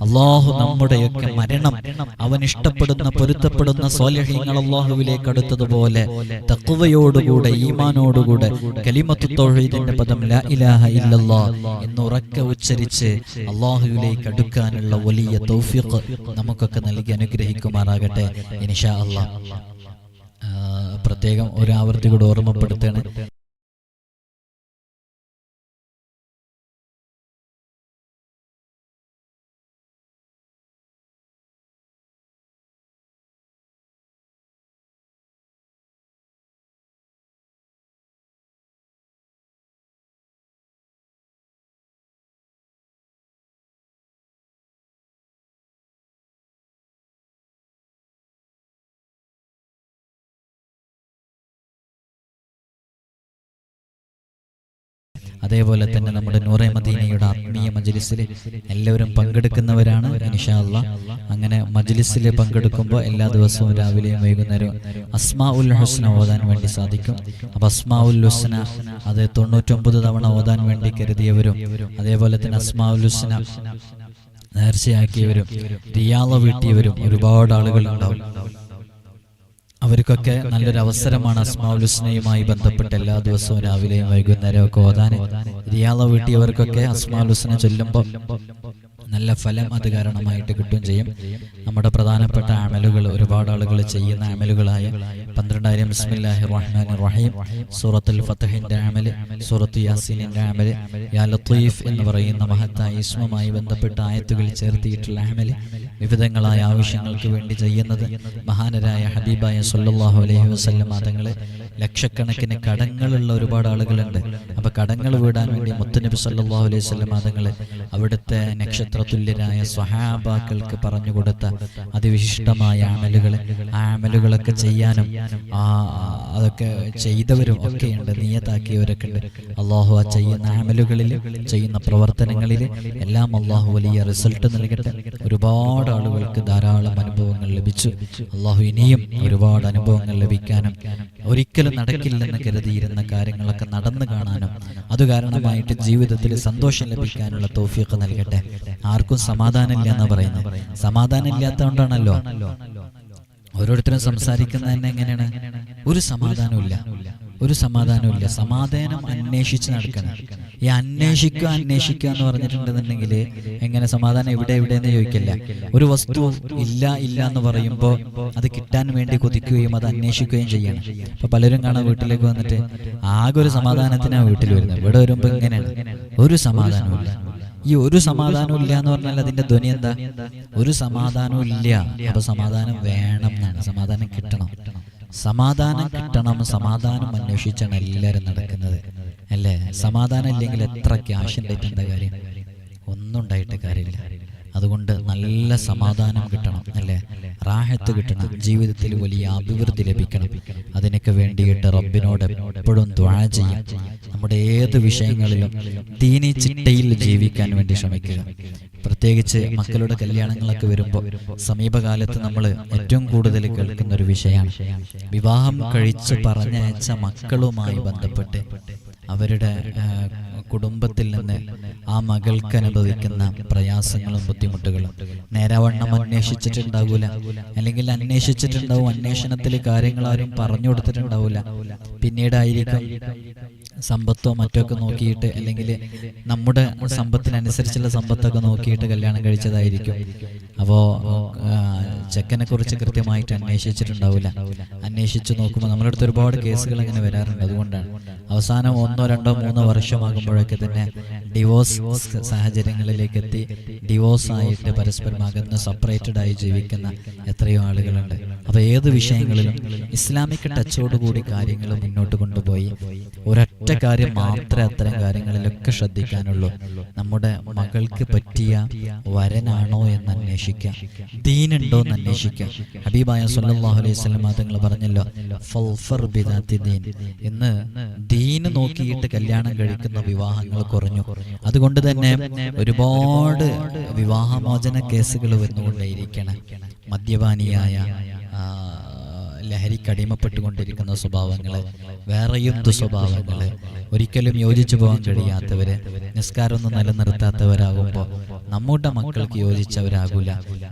Speaker 1: അള്ളാഹു നമ്മുടെയൊക്കെ മരണം അവൻ ഇഷ്ടപ്പെടുന്ന പൊരുത്തപ്പെടുന്ന സോലഹ്യങ്ങൾ അള്ളാഹുവിലേക്ക് അടുത്തതുപോലെ തക്കുവയോടുകൂടെ ഈമാനോടുകൂടെ കലിമത്തു പദം ലാ ഇലാഹ ഇല്ലല്ലാ എന്ന് ഉറക്കെ ഉച്ചരിച്ച് അള്ളാഹുവിലേക്ക് അടുക്കാനുള്ള വലിയ തൗഫീഖ് നമുക്കൊക്കെ നൽകി അനുഗ്രഹിക്കുമാറാകട്ടെ. അള്ളാഹ് പ്രത്യേകം ഒരു ആവർത്തി കൂടെ ഓർമ്മപ്പെടുത്താണ് അതേപോലെ തന്നെ നമ്മുടെ നൂറെ മദീനയുടെ ആത്മീയ മജ്ലിസിൽ എല്ലാവരും പങ്കെടുക്കുന്നവരാണ് ഇൻഷാ അല്ലാ. അങ്ങനെ മജ്ലിസിൽ പങ്കെടുക്കുമ്പോൾ എല്ലാ ദിവസവും രാവിലെയും വൈകുന്നേരവും അസ്മാ ഉൽ ഹുസ്ന ഓതാൻ വേണ്ടി സാധിക്കും. അപ്പൊ അസ്മാ ഉൽ ഹുസ്ന അത് തൊണ്ണൂറ്റൊമ്പത് തവണ ഓതാൻ വേണ്ടി കരുതിയവരും. അതേപോലെ തന്നെ അസ്മാ ഉൽ ഹുസ്ന നേർച്ചയാക്കിയവരും. റിയാള വീട്ടിയവരും. ഒരുപാട് ആളുകൾ ഉണ്ടാവും. അവർക്കൊക്കെ നല്ലൊരു അവസരമാണ് അസ്മാലുസ്നയുമായി ബന്ധപ്പെട്ട് എല്ലാ ദിവസവും രാവിലെയും വൈകുന്നേരവും ഒക്കെ ഓതാൻ. റിയാള വീട്ടിയവർക്കൊക്കെ അസ്മാലുസ്ന ചൊല്ലുമ്പോൾ നല്ല ഫലം അത് കാരണമായിട്ട് കിട്ടുകയും ചെയ്യും. നമ്മുടെ പ്രധാനപ്പെട്ട അമലുകൾ ഒരുപാട് ആളുകൾ ചെയ്യുന്ന അമലുകളായ പന്ത്രണ്ടായിരം ബിസ്മില്ലാഹി റഹ്മാൻ റഹീം സൂറത്തുൽ ഫത്തഹിന്റെ അമൽ സൂറത്ത് യാസീനിന്റെ അമൽ യാ ലത്തീഫ് എന്ന് പറയുന്ന മഹത്തായ ഇസ്മുമായി ബന്ധപ്പെട്ട ആയത്തുകൾ ചേർത്തിയിട്ടുള്ള അമൽ വിവിധങ്ങളായ ആവശ്യങ്ങൾക്ക് വേണ്ടി ചെയ്യുന്നത് മഹാനരായ ഹബീബായ സല്ലാഹു അലൈഹി വസല്ലം തങ്ങളെ ലക്ഷക്കണക്കിന് കടങ്ങളുള്ള ഒരുപാട് ആളുകളുണ്ട്. അപ്പൊ കടങ്ങൾ വീടാൻ വേണ്ടി മുത്തനബി സല്ലാഹു അലൈഹി വസല്ലം തങ്ങളെ അവിടുത്തെ നക്ഷത്രതുല്യരായ സ്വഹാബാക്കൾക്ക് പറഞ്ഞു കൊടുത്ത അതിവിശിഷ്ടമായ അമലുകൾ ആ അമലുകളൊക്കെ ചെയ്യാനും ആ അതൊക്കെ ചെയ്തവരും ഒക്കെ ഒക്കെയുണ്ട് നീയത്താക്കിയവരൊക്കെ ഉണ്ട്. അള്ളാഹു ആ ചെയ്യുന്ന അമലുകളിൽ ചെയ്യുന്ന പ്രവർത്തനങ്ങളിൽ എല്ലാം അള്ളാഹു വലിയ റിസൾട്ട് നൽകട്ടെ. ഒരുപാട് ആളുകൾക്ക് ധാരാളം അനുഭവങ്ങൾ ലഭിച്ചു. അള്ളാഹു ഇനിയും ഒരുപാട് അനുഭവങ്ങൾ ലഭിക്കാനും ഒരിക്കലും നടക്കില്ലെന്ന് കരുതിയിരുന്ന കാര്യങ്ങളൊക്കെ നടന്നു കാണാനും അത് കാരണമായിട്ട് ജീവിതത്തിൽ സന്തോഷം ലഭിക്കാനുള്ള തോഫിയൊക്കെ നൽകട്ടെ. ആർക്കും സമാധാനമില്ല എന്ന് പറയുന്നു സമാധാനം ഇല്ലാത്തതുകൊണ്ടാണല്ലോ ഓരോരുത്തരും സംസാരിക്കുന്നത് തന്നെ എങ്ങനെയാണ്? ഒരു സമാധാനമില്ല ഒരു സമാധാനമില്ല സമാധാനം അന്വേഷിച്ച് നടക്കണം. ഈ അന്വേഷിക്കുക അന്വേഷിക്കുക എന്ന് പറഞ്ഞിട്ടുണ്ടെന്നുണ്ടെങ്കിൽ എങ്ങനെ സമാധാനം എവിടെ എവിടെ എന്ന് ചോദിക്കില്ല. ഒരു വസ്തു ഇല്ല ഇല്ല എന്ന് പറയുമ്പോൾ അത് കിട്ടാൻ വേണ്ടി കൊതിക്കുകയും അത് അന്വേഷിക്കുകയും ചെയ്യണം. അപ്പൊ പലരും കാണാൻ വീട്ടിലേക്ക് വന്നിട്ട് ആകെ ഒരു സമാധാനത്തിനാണ് വീട്ടിൽ വരുന്നത്. ഇവിടെ വരുമ്പോൾ ഇങ്ങനെയാണ്. ഒരു സമാധാനവും ഈ ഒരു സമാധാനവും ഇല്ല എന്ന് പറഞ്ഞാൽ അതിന്റെ ധ്വനി എന്താ? ഒരു സമാധാനവും ഇല്ല. അപ്പൊ സമാധാനം വേണം എന്നാണ്. സമാധാനം കിട്ടണം. സമാധാനം കിട്ടണം സമാധാനം അന്വേഷിച്ചാണ് എല്ലാവരും നടക്കുന്നത്. അല്ലേ? സമാധാനം ഇല്ലെങ്കിൽ എത്ര ക്യാഷ് ഉണ്ടായിട്ട് എന്താ കാര്യം. ഒന്നും ഉണ്ടായിട്ട് കാര്യമില്ല. അതുകൊണ്ട് നല്ല സമാധാനം കിട്ടണം അല്ലേ? റാഹത്ത് കിട്ടണം ജീവിതത്തിൽ വലിയ അഭിവൃദ്ധി ലഭിക്കണം. അതിനൊക്കെ വേണ്ടിയിട്ട് റബ്ബിനോട് എപ്പോഴും ദ്വാ ചെയ്യാം. നമ്മുടെ ഏത് വിഷയങ്ങളിലും ദീനി ചിട്ടയിൽ ജീവിക്കാൻ വേണ്ടി ശ്രമിക്കുക. പ്രത്യേകിച്ച് മക്കളുടെ കല്യാണങ്ങളൊക്കെ വരുമ്പോൾ സമീപകാലത്ത് നമ്മൾ ഏറ്റവും കൂടുതൽ കേൾക്കുന്ന ഒരു വിഷയമാണ്. വിവാഹം കഴിച്ച് പറഞ്ഞയച്ച മക്കളുമായി ബന്ധപ്പെട്ട് അവരുടെ കുടുംബത്തിൽ നിന്ന് ആ മകൾക്ക് അനുഭവിക്കുന്ന പ്രയാസങ്ങളും ബുദ്ധിമുട്ടുകളും. നേരാവണ്ണം അന്വേഷിച്ചിട്ടുണ്ടാവൂല. അല്ലെങ്കിൽ അന്വേഷിച്ചിട്ടുണ്ടാവും അന്വേഷണത്തിൽ കാര്യങ്ങൾ ആരും പറഞ്ഞു കൊടുത്തിട്ടുണ്ടാവൂല. പിന്നീടായിരിക്കും സമ്പത്തോ മറ്റോ ഒക്കെ നോക്കിയിട്ട് അല്ലെങ്കിൽ നമ്മുടെ സമ്പത്തിനനുസരിച്ചുള്ള സമ്പത്തൊക്കെ നോക്കിയിട്ട് കല്യാണം കഴിച്ചതായിരിക്കും. അപ്പോൾ ചെക്കനെ കുറിച്ച് കൃത്യമായിട്ട് അന്വേഷിച്ചിട്ടുണ്ടാവില്ല. അന്വേഷിച്ച് നോക്കുമ്പോൾ നമ്മുടെ അടുത്ത് ഒരുപാട് കേസുകൾ അങ്ങനെ വരാറുണ്ട്. അതുകൊണ്ടാണ്. അവസാനം ഒന്നോ രണ്ടോ മൂന്നോ വർഷമാകുമ്പോഴൊക്കെ തന്നെ ഡിവോഴ്സ് സാഹചര്യങ്ങളിലേക്ക് എത്തി. ഡിവോഴ്സ് ആയിട്ട് പരസ്പരം അകന്ന് സെപ്പറേറ്റഡ് ആയി ജീവിക്കുന്ന എത്രയോ ആളുകളുണ്ട്. അപ്പോൾ ഏത് വിഷയങ്ങളിലും ഇസ്ലാമിക് ടച്ചോടുകൂടി കാര്യങ്ങൾ മുന്നോട്ട് കൊണ്ടുപോയി. ഒരൊറ്റ കാര്യം മാത്രമേ അത്തരം കാര്യങ്ങളിലൊക്കെ ശ്രദ്ധിക്കാനുള്ളൂ. നമ്മുടെ മകൾക്ക് പറ്റിയ വരനാണോ എന്ന് അന്വേഷിക്കാം. ദീനുണ്ടോ എന്ന് അന്വേഷിക്കാം. ഹബീബായ സല്ലല്ലാഹു അലൈഹി വസല്ലം തങ്ങൾ പറഞ്ഞല്ലോ ഫൽഫർ ബിദാത്തി ദീൻ. ഇന്ന് ദീന് നോക്കിയിട്ട് കല്യാണം കഴിക്കുന്ന വിവാഹങ്ങൾ കുറഞ്ഞു. അതുകൊണ്ട് തന്നെ ഒരുപാട് വിവാഹമോചന കേസുകൾ വന്നുകൊണ്ടേയിരിക്കണം. മദ്യപാനിയായ ലഹരിക്ക് അടിമപ്പെട്ടുകൊണ്ടിരിക്കുന്ന സ്വഭാവങ്ങൾ വേറെയും ദുസ്വഭാവങ്ങൾ. ഒരിക്കലും യോജിച്ചു പോകാൻ കഴിയാത്തവര് നിസ്കാരമൊന്നും നിലനിർത്താത്തവരാകുമ്പോൾ നമ്മുടെ മക്കൾക്ക് യോജിച്ചവരാകൂല.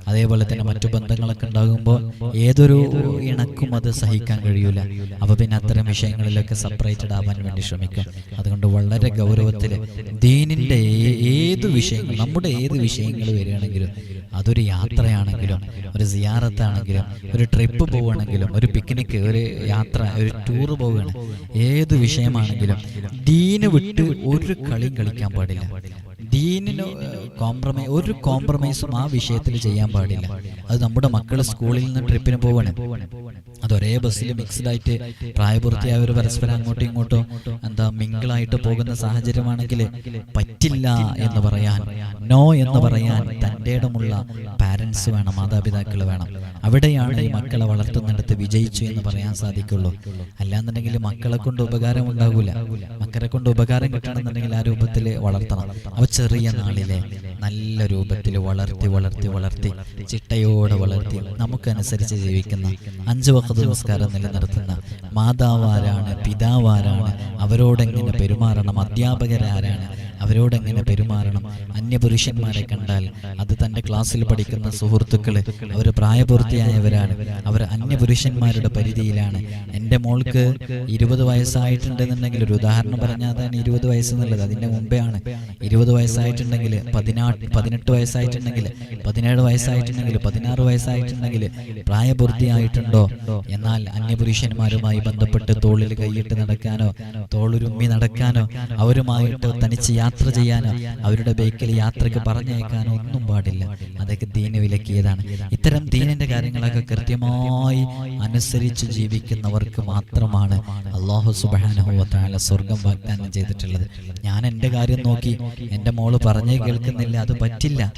Speaker 1: അതേപോലെ തന്നെ മറ്റു ബന്ധങ്ങളൊക്കെ ഉണ്ടാകുമ്പോൾ ഏതൊരു ഇണക്കും അത് സഹിക്കാൻ കഴിയൂല. അപ്പോൾ പിന്നെ അത്തരം വിഷയങ്ങളിലൊക്കെ സെപ്പറേറ്റഡ് ആവാൻ വേണ്ടി ശ്രമിക്കും അതുകൊണ്ട് വളരെ ഗൗരവത്തിൽ ദീനിന്റെ ഏ- ഏത് വിഷയങ്ങൾ നമ്മുടെ ഏത് വിഷയങ്ങൾ വരികയാണെങ്കിലും അതൊരു യാത്രയാണെങ്കിലും ഒരു സിയാറത്താണെങ്കിലും ഒരു ട്രിപ്പ് പോവുകയാണെങ്കിലും ഒരു പിക്നിക് ഒരു യാത്ര ഒരു ടൂർ പോവുകയാണ്. ഏത് വിഷയമാണെങ്കിലും ദീന് വിട്ട് ഒരു കളി കളിക്കാൻ പാടില്ല. ദീനിന് കോംപ്രമൈ ഒരു കോംപ്രമൈസും ആ വിഷയത്തിൽ ചെയ്യാൻ പാടില്ല. അത് നമ്മുടെ മക്കൾ സ്കൂളിൽ നിന്ന് ട്രിപ്പിന് പോവാണ്. അത് ഒരേ ബസ്സിൽ മിക്സ്ഡ് ആയിട്ട് പ്രായപൂർത്തിയായവർ പരസ്പരം അങ്ങോട്ടും ഇങ്ങോട്ടും എന്താ മിങ്കിളായിട്ട് പോകുന്ന സാഹചര്യമാണെങ്കിൽ പറ്റില്ല എന്ന് പറയാൻ നോ എന്ന് പറയാൻ തന്റെ ഇടമുള്ള പാരൻസ് വേണം മാതാപിതാക്കൾ വേണം. അവിടെയാണ് ഈ മക്കളെ വളർത്തുന്നിടത്ത് വിജയിച്ചു എന്ന് പറയാൻ സാധിക്കുള്ളൂ. അല്ലാന്നുണ്ടെങ്കിൽ മക്കളെ കൊണ്ട് ഉപകാരം ഉണ്ടാകൂല. മക്കളെ കൊണ്ട് ഉപകാരം കിട്ടണമെന്നുണ്ടെങ്കിൽ ആ രൂപത്തിൽ വളർത്തണം. അവ ചെറിയ നാളിലെ നല്ല രൂപത്തിൽ വളർത്തി വളർത്തി വളർത്തി ചിട്ടയോടെ വളർത്തി നമുക്കനുസരിച്ച് ജീവിക്കുന്ന അഞ്ചു നമസ്കാരം നിലനിർത്തുന്ന മാതാവാരാണ് പിതാവാരാണ് അവരോടെങ്ങനെ പെരുമാറണം അധ്യാപകരാരാണ് അവരോട് എങ്ങനെ പെരുമാറണം? അന്യപുരുഷന്മാരെ കണ്ടാൽ അത് തന്റെ ക്ലാസ്സിൽ പഠിക്കുന്ന സുഹൃത്തുക്കൾ അവർ പ്രായപൂർത്തിയായവരാണ്. അവർ അന്യപുരുഷന്മാരുടെ പരിധിയിലാണ്. എന്റെ മോൾക്ക് ഇരുപത് വയസ്സായിട്ടുണ്ടെന്നുണ്ടെങ്കിൽ ഒരു ഉദാഹരണം പറഞ്ഞാൽ അതാണ് ഇരുപത് വയസ്സ് എന്നുള്ളത് അതിന്റെ മുമ്പേ ആണ്. ഇരുപത് വയസ്സായിട്ടുണ്ടെങ്കിൽ പതിനാ പതിനെട്ട് വയസ്സായിട്ടുണ്ടെങ്കിൽ പതിനേഴ് വയസ്സായിട്ടുണ്ടെങ്കിൽ പതിനാറ് വയസ്സായിട്ടുണ്ടെങ്കിൽ പ്രായപൂർത്തിയായിട്ടുണ്ടോ? എന്നാൽ അന്യപുരുഷന്മാരുമായി ബന്ധപ്പെട്ട് തോളിൽ കൈയിട്ട് നടക്കാനോ തോളുരുമ്മി നടക്കാനോ അവരുമായിട്ട് തനിച്ച് യാത്ര ചെയ്യാനോ അവരുടെ ബൈക്കിൽ യാത്രയ്ക്ക് പറഞ്ഞേക്കാനോ ഒന്നും പാടില്ല. അതൊക്കെ ദീന വിലക്കിയതാണ്. ഇത്തരം ദീനന്റെ കാര്യങ്ങളൊക്കെ കൃത്യമായി അനുസരിച്ച് ജീവിക്കുന്നവർക്ക് മാത്രമാണ് അള്ളാഹു സുബാനുഭവത്താല സ്വർഗം വാഗ്ദാനം ചെയ്തിട്ടുള്ളത്. ഞാൻ എന്റെ കാര്യം നോക്കി. എന്റെ മോൾ പറഞ്ഞേ കേൾക്കുന്നില്ല. അത് പറ്റില്ല.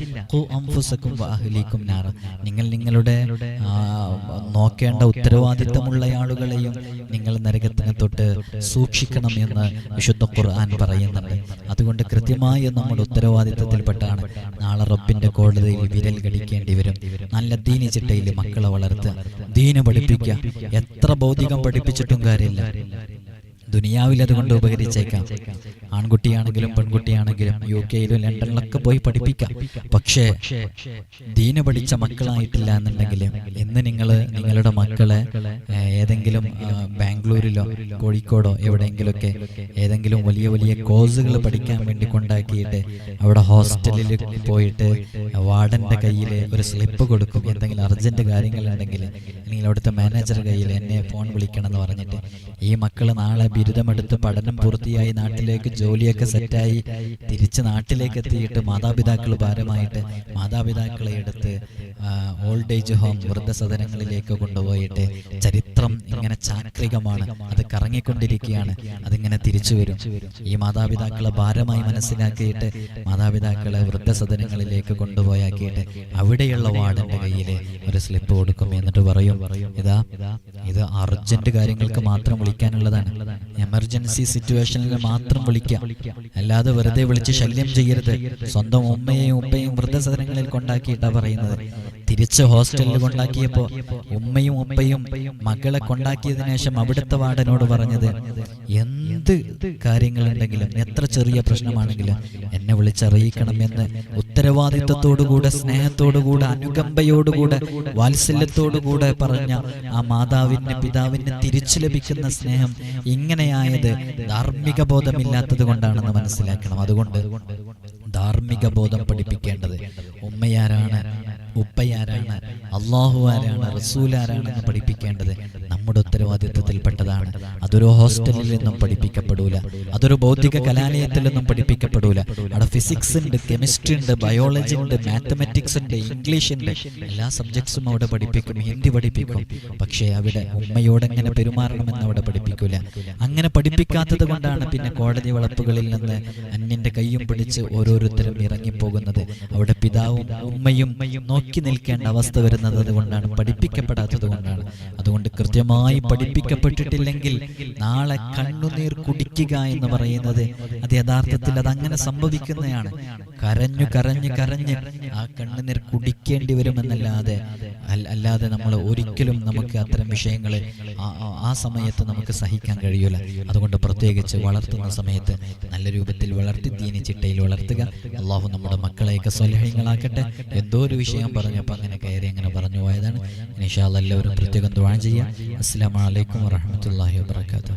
Speaker 1: നിങ്ങൾ നിങ്ങളുടെ നോക്കേണ്ട ഉത്തരവാദിത്തമുള്ള ആളുകളെയും നിങ്ങൾ നരകത്തിനെ തൊട്ട് സൂക്ഷിക്കണം എന്ന് വിശുദ്ധ ഖുർആൻ പറയുന്നുണ്ട്. അതുകൊണ്ട് കൃത്യമായി നമ്മൾ ഉത്തരവാദിത്തത്തിൽപ്പെട്ടാണ് നാളെ റബ്ബിന്റെ കോടതിയിൽ വിരൽ കടിക്കേണ്ടി വരും. നല്ല ദീനി ചിട്ടയിൽ മക്കളെ വളർത്തുക ദീന് പഠിപ്പിക്കുക. എത്ര ഭൗതികം പഠിപ്പിച്ചിട്ടും കാര്യമില്ല. ദുനിയാവിൽ അതുകൊണ്ട് ഉപകരിച്ചേക്കാം. ആൺകുട്ടിയാണെങ്കിലും പെൺകുട്ടിയാണെങ്കിലും യു കെയിലും ലണ്ടനിലൊക്കെ പോയി പഠിപ്പിക്കാം. പക്ഷേ ദീന പഠിച്ച മക്കളായിട്ടില്ല എന്നുണ്ടെങ്കിൽ ഇന്ന് നിങ്ങൾ നിങ്ങളുടെ മക്കളെ ഏതെങ്കിലും ബാംഗ്ലൂരിലോ കോഴിക്കോടോ എവിടെയെങ്കിലുമൊക്കെ ഏതെങ്കിലും വലിയ വലിയ കോഴ്സുകൾ പഠിക്കാൻ വേണ്ടി കൊണ്ടാക്കിയിട്ട് അവിടെ ഹോസ്റ്റലിൽ പോയിട്ട് വാർഡന്റെ കയ്യിൽ ഒരു സ്ലിപ്പ് കൊടുക്കും. എന്തെങ്കിലും അർജന്റ് കാര്യങ്ങളുണ്ടെങ്കിൽ അല്ലെങ്കിൽ അവിടുത്തെ മാനേജർ കയ്യിൽ എന്നെ ഫോൺ വിളിക്കണം എന്ന് പറഞ്ഞിട്ട് ഈ മക്കൾ നാളെ ബിരുദമെടുത്ത് പഠനം പൂർത്തിയായി നാട്ടിലേക്ക് ജോലിയൊക്കെ സെറ്റായി തിരിച്ച് നാട്ടിലേക്ക് എത്തിയിട്ട് മാതാപിതാക്കൾ ഭാരമായിട്ട് മാതാപിതാക്കളെ എടുത്ത് ഓൾഡ് ഏജ് ഹോം വൃദ്ധസദനങ്ങളിലേക്ക് കൊണ്ടുപോയിട്ട് ചരിത്രം ഇങ്ങനെ ചാക്രികമാണ്. അത് കറങ്ങിക്കൊണ്ടിരിക്കുകയാണ്. അതിങ്ങനെ തിരിച്ചു വരും. ഈ മാതാപിതാക്കളെ ഭാരമായി മനസ്സിലാക്കിയിട്ട് മാതാപിതാക്കളെ വൃദ്ധസദനങ്ങളിലേക്ക് കൊണ്ടുപോയാക്കിയിട്ട് അവിടെയുള്ള വാർഡന്റെ കയ്യിൽ ഒരു സ്ലിപ്പ് കൊടുക്കും. എന്നിട്ട് പറയും ഇതാ ഇത് അർജന്റ് കാര്യങ്ങൾക്ക് മാത്രം വിളിക്കാനുള്ളതാണ്. എമർജൻസി സിറ്റുവേഷനിൽ മാത്രം വിളിക്കാം. അല്ലാതെ വെറുതെ വിളിച്ച് ശല്യം ചെയ്യരുത്. സ്വന്തം ഉമ്മയെയും ഉപ്പയും വൃദ്ധസദനങ്ങളിൽ കൊണ്ടാക്കിയിട്ടാണ് പറയുന്നത്. തിരിച്ച് ഹോസ്റ്റലിൽ കൊണ്ടാക്കിയപ്പോ ഉമ്മയും ഉപ്പയും മകളെ കൊണ്ടാക്കിയതിനു ശേഷം അവിടുത്തെ വാർഡനോട് പറഞ്ഞത് എന്ത് കാര്യങ്ങളുണ്ടെങ്കിലും എത്ര ചെറിയ പ്രശ്നമാണെങ്കിലും എന്നെ വിളിച്ചറിയിക്കണം എന്ന് ഉത്തരവാദിത്വത്തോടുകൂടെ സ്നേഹത്തോടുകൂടെ അനുകമ്പയോടുകൂടെ വാത്സല്യത്തോടുകൂടെ പറഞ്ഞ ആ മാതാവിന് പിതാവിന് തിരിച്ചു ലഭിക്കുന്ന സ്നേഹം ഇങ്ങനെയായത് ധാർമ്മിക ബോധമില്ലാത്തത് കൊണ്ടാണെന്ന് മനസ്സിലാക്കണം. അതുകൊണ്ട് ധാർമ്മിക ബോധം പഠിപ്പിക്കേണ്ടത് ഉമ്മയാരാണ് ഉപ്പയാരാണ് അള്ളാഹു ആരാണ് റസൂൽ ആരാണെന്ന് പഠിപ്പിക്കേണ്ടത് നമ്മുടെ ഉത്തരവാദിത്വത്തിൽപ്പെട്ടതാണ്. അതൊരു ഹോസ്റ്റലിൽ നിന്നും പഠിപ്പിക്കപ്പെടൂല അതൊരു ഭൗതിക കലാലയത്തിൽ നിന്നും പഠിപ്പിക്കപ്പെടൂല. അവിടെ ഫിസിക്സ് ഉണ്ട് കെമിസ്ട്രി ഉണ്ട് ബയോളജി ഉണ്ട് മാത്തമെറ്റിക്സ് ഉണ്ട് ഇംഗ്ലീഷ് ഉണ്ട്. എല്ലാ സബ്ജക്ട്സും അവിടെ പഠിപ്പിക്കും ഹിന്ദി പഠിപ്പിക്കും. പക്ഷേ അവിടെ ഉമ്മയോട് എങ്ങനെ പെരുമാറണമെന്ന് അവിടെ പഠിപ്പിക്കൂല. അങ്ങനെ പഠിപ്പിക്കാത്തത് കൊണ്ടാണ് പിന്നെ കോടതി വളപ്പുകളിൽ നിന്ന് അന്യന്റെ കൈയും പിടിച്ച് ഓരോരുത്തരും ഇറങ്ങിപ്പോകുന്നത്. അവിടെ പിതാവും ഉമ്മയും നിൽക്കേണ്ട അവസ്ഥ വരുന്നത് അതുകൊണ്ടാണ് പഠിപ്പിക്കപ്പെടാത്തത് കൊണ്ടാണ്. അതുകൊണ്ട് കൃത്യമായി പഠിപ്പിക്കപ്പെട്ടിട്ടില്ലെങ്കിൽ നാളെ കണ്ണുനീർ കുടിക്കുക എന്ന് പറയുന്നത് അത് യഥാർത്ഥത്തിൽ അത് അങ്ങനെ സംഭവിക്കുന്നതാണ്. കരഞ്ഞു കരഞ്ഞു കരഞ്ഞ് ആ കണ്ണുനീർ കുടിക്കേണ്ടി വരുമെന്നല്ലാതെ അല്ലാതെ നമ്മൾ ഒരിക്കലും നമുക്ക് അത്തരം വിഷയങ്ങൾ ആ സമയത്ത് നമുക്ക് സഹിക്കാൻ കഴിയൂല. അതുകൊണ്ട് പ്രത്യേകിച്ച് വളർത്തുന്ന സമയത്ത് നല്ല രൂപത്തിൽ വളർത്തി തീനി ചിട്ടയിൽ വളർത്തുക. അള്ളാഹു നമ്മുടെ മക്കളെയൊക്കെ സ്വലഹ്യങ്ങളാക്കട്ടെ എന്തോ ഒരു വിഷയം പറഞ്ഞപ്പോൾ അങ്ങനെ കയറി അങ്ങനെ പറഞ്ഞു പോയതാണ്. അല്ലാ എല്ലാവരും പ്രത്യേകം ദ്വാഴ ചെയ്യുക അസ്സാം വലൈക്കും വാഹമത്തല്ലാഹി വാബർക്കാത്തു